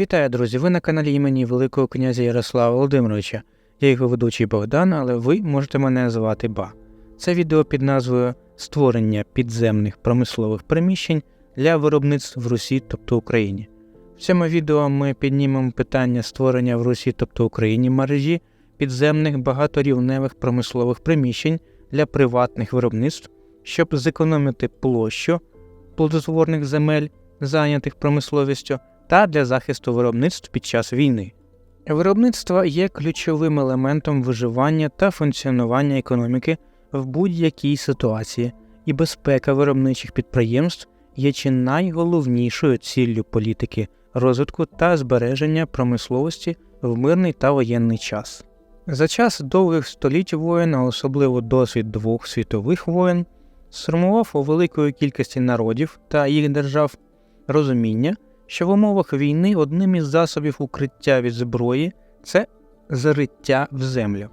Вітаю, друзі! Ви на каналі імені Великого князя Ярослава Володимировича. Я його ведучий Богдан, але ви можете мене звати Ба. Це відео під назвою Створення підземних промислових приміщень для виробництв в Русі, тобто Україні. В цьому відео ми піднімемо питання створення в Русі, тобто Україні мережі підземних багаторівневих промислових приміщень для приватних виробництв, щоб зекономити площу плодотворних земель, зайнятих промисловістю та для захисту виробництв під час війни. Виробництво є ключовим елементом виживання та функціонування економіки в будь-якій ситуації, і безпека виробничих підприємств є чи найголовнішою ціллю політики розвитку та збереження промисловості в мирний та воєнний час. За час довгих століть воєн, а особливо досвід двох світових воєн, сформував у великої кількості народів та їх держав розуміння, що в умовах війни одним із засобів укриття від зброї це зариття в землю.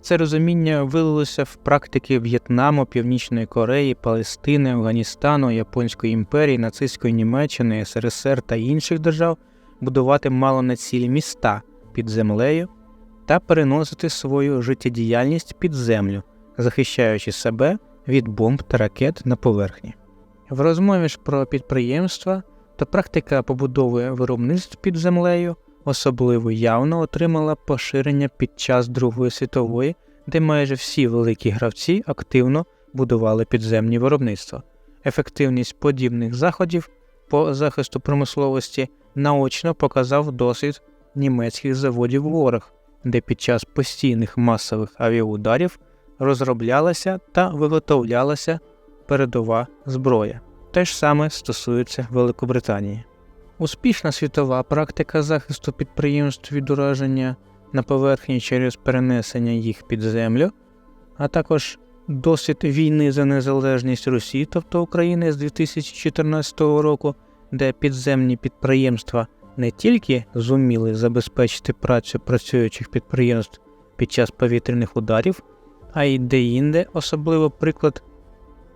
Це розуміння вилилося в практики В'єтнаму, Північної Кореї, Палестини, Афганістану, Японської імперії, нацистської Німеччини, СРСР та інших держав будувати мало на цілі міста під землею та переносити свою життєдіяльність під землю, захищаючи себе від бомб та ракет на поверхні. В розмові ж про підприємства то практика побудови виробництв під землею особливо явно отримала поширення під час Другої світової, де майже всі великі гравці активно будували підземні виробництва. Ефективність подібних заходів по захисту промисловості наочно показав досвід німецьких заводів в горах, де під час постійних масових авіаударів розроблялася та виготовлялася передова зброя. Те ж саме стосується Великобританії. Успішна світова практика захисту підприємств від ураження на поверхні через перенесення їх під землю, а також досвід війни за незалежність Росії, тобто України з 2014 року, де підземні підприємства не тільки зуміли забезпечити працю працюючих підприємств під час повітряних ударів, а й деінде, особливо приклад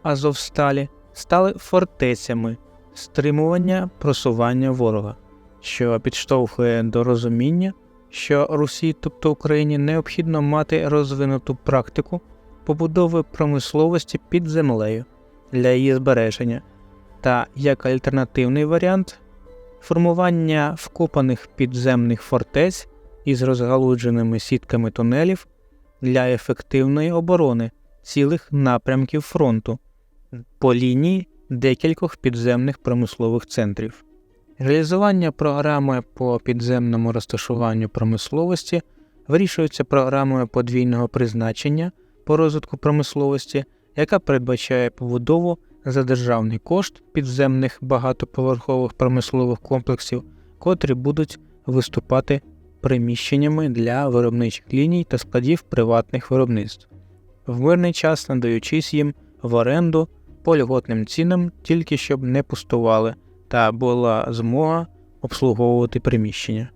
Азовсталі, стали фортецями стримування просування ворога, що підштовхує до розуміння, що Русі, тобто Україні, необхідно мати розвинуту практику побудови промисловості під землею для її збереження, та як альтернативний варіант формування вкопаних підземних фортець із розгалудженими сітками тунелів для ефективної оборони цілих напрямків фронту по лінії декількох підземних промислових центрів. Реалізування програми по підземному розташуванню промисловості вирішується програмою подвійного призначення по розвитку промисловості, яка передбачає побудову за державний кошт підземних багатоповерхових промислових комплексів, котрі будуть виступати приміщеннями для виробничих ліній та складів приватних виробництв, в мирний час надаючись їм в оренду по льготним цінам, тільки щоб не пустували та була змога обслуговувати приміщення.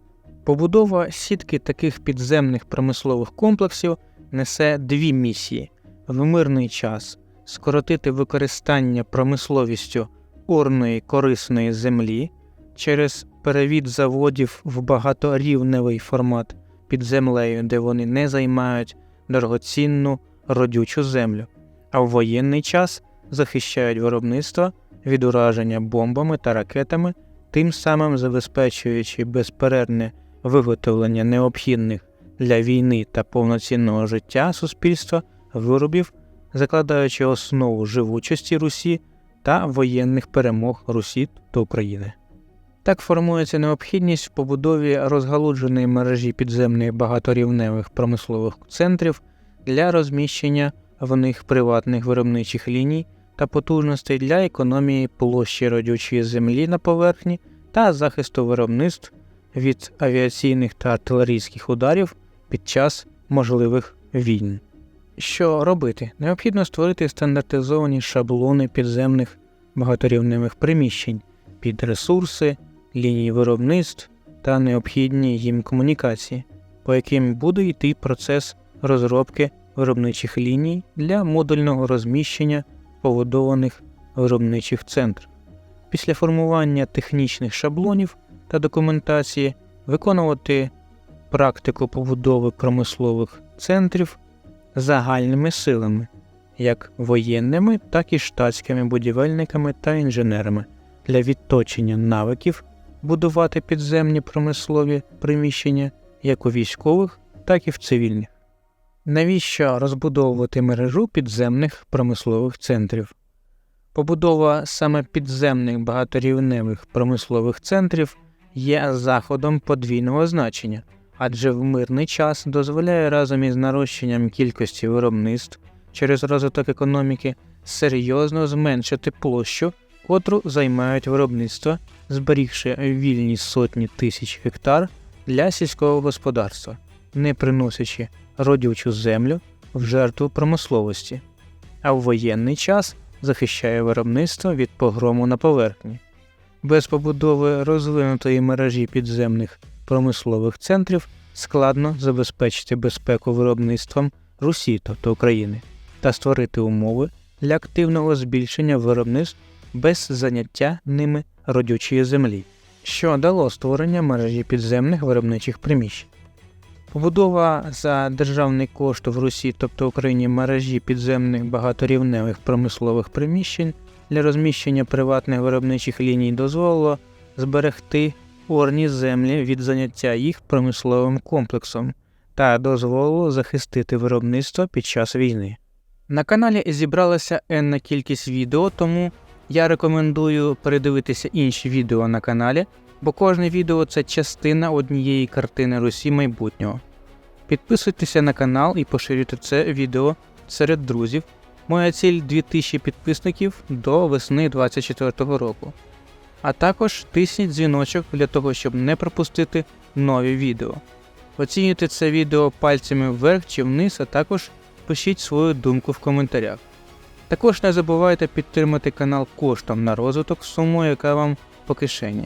Побудова сітки таких підземних промислових комплексів несе дві місії: в мирний час скоротити використання промисловістю орної корисної землі через перевід заводів в багаторівневий формат під землею, де вони не займають дорогоцінну родючу землю, а в воєнний час захищають виробництво від ураження бомбами та ракетами, тим самим забезпечуючи безперервне виготовлення необхідних для війни та повноцінного життя суспільства виробів, закладаючи основу живучості Русі та воєнних перемог Русі та України. Так формується необхідність в побудові розгалудженої мережі підземних багаторівневих промислових центрів для розміщення в них приватних виробничих ліній та потужностей для економії площі родючої землі на поверхні та захисту виробництв від авіаційних та артилерійських ударів під час можливих війн. Що робити? Необхідно створити стандартизовані шаблони підземних багаторівневих приміщень під ресурси, лінії виробництв та необхідні їм комунікації, по яким буде йти процес розробки виробничих ліній для модульного розміщення побудованих виробничих центрів. Після формування технічних шаблонів та документації, виконувати практику побудови промислових центрів загальними силами, як воєнними, так і штатськими будівельниками та інженерами для відточення навиків будувати підземні промислові приміщення як у військових, так і в цивільних. Навіщо розбудовувати мережу підземних промислових центрів? Побудова саме підземних багаторівневих промислових центрів є заходом подвійного значення, адже в мирний час дозволяє разом із нарощенням кількості виробництв через розвиток економіки серйозно зменшити площу, котру займають виробництва, зберігши вільні сотні тисяч гектар для сільського господарства, не приносячи родючу землю в жертву промисловості, а в воєнний час захищає виробництво від погрому на поверхні. Без побудови розвинутої мережі підземних промислових центрів складно забезпечити безпеку виробництвом Русі, тобто України, та створити умови для активного збільшення виробництв без заняття ними родючої землі, що дало створення мережі підземних виробничих приміщень. Побудова за державний кошт в Русі, тобто Україні, мережі підземних багаторівневих промислових приміщень для розміщення приватних виробничих ліній дозволило зберегти орні землі від заняття їх промисловим комплексом та дозволило захистити виробництво під час війни. На каналі зібралася енна кількість відео, тому я рекомендую передивитися інші відео на каналі, бо кожне відео це частина однієї картини Русі майбутнього. Підписуйтеся на канал і поширюйте це відео серед друзів. Моя ціль 2000 підписників до весни 2024 року. А також тисніть дзвіночок для того, щоб не пропустити нові відео. Оцінюйте це відео пальцями вверх чи вниз, а також пишіть свою думку в коментарях. Також не забувайте підтримати канал коштом на розвиток сумою, яка вам по кишені.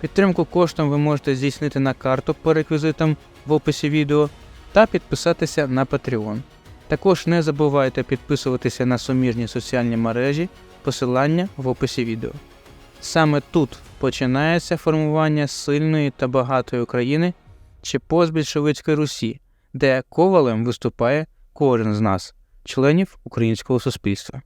Підтримку коштом ви можете здійснити на карту по реквізитам в описі відео та підписатися на Patreon. Також не забувайте підписуватися на суміжні соціальні мережі, посилання в описі відео. Саме тут починається формування сильної та багатої України чи постбільшовицької Русі, де ковалем виступає кожен з нас, членів українського суспільства.